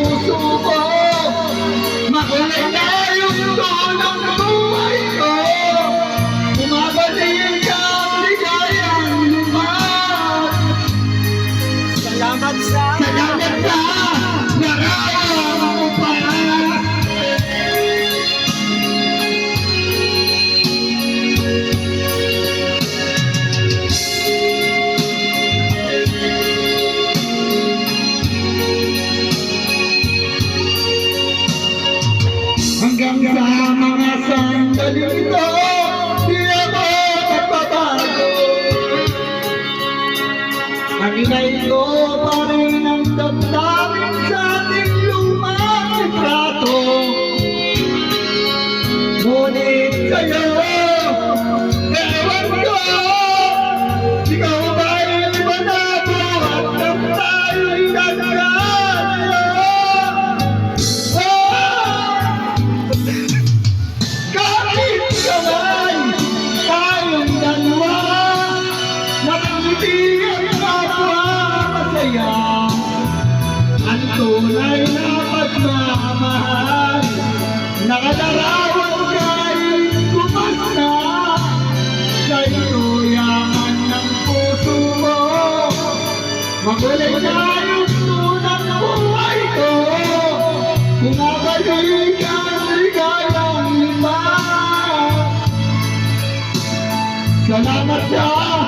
puso ko Makulay na sa mga sandali ito, di ako nagbabago. Paninay ko pa ang damdamin sa ating lumang litrato. Ngunit sa'yo, tunay na pagmamahal, nakadarawan kay kumasta. Sa ituyaman ng puso mo, magulay na yung tunang buhay ko. Kung ligayang lima Salamat sa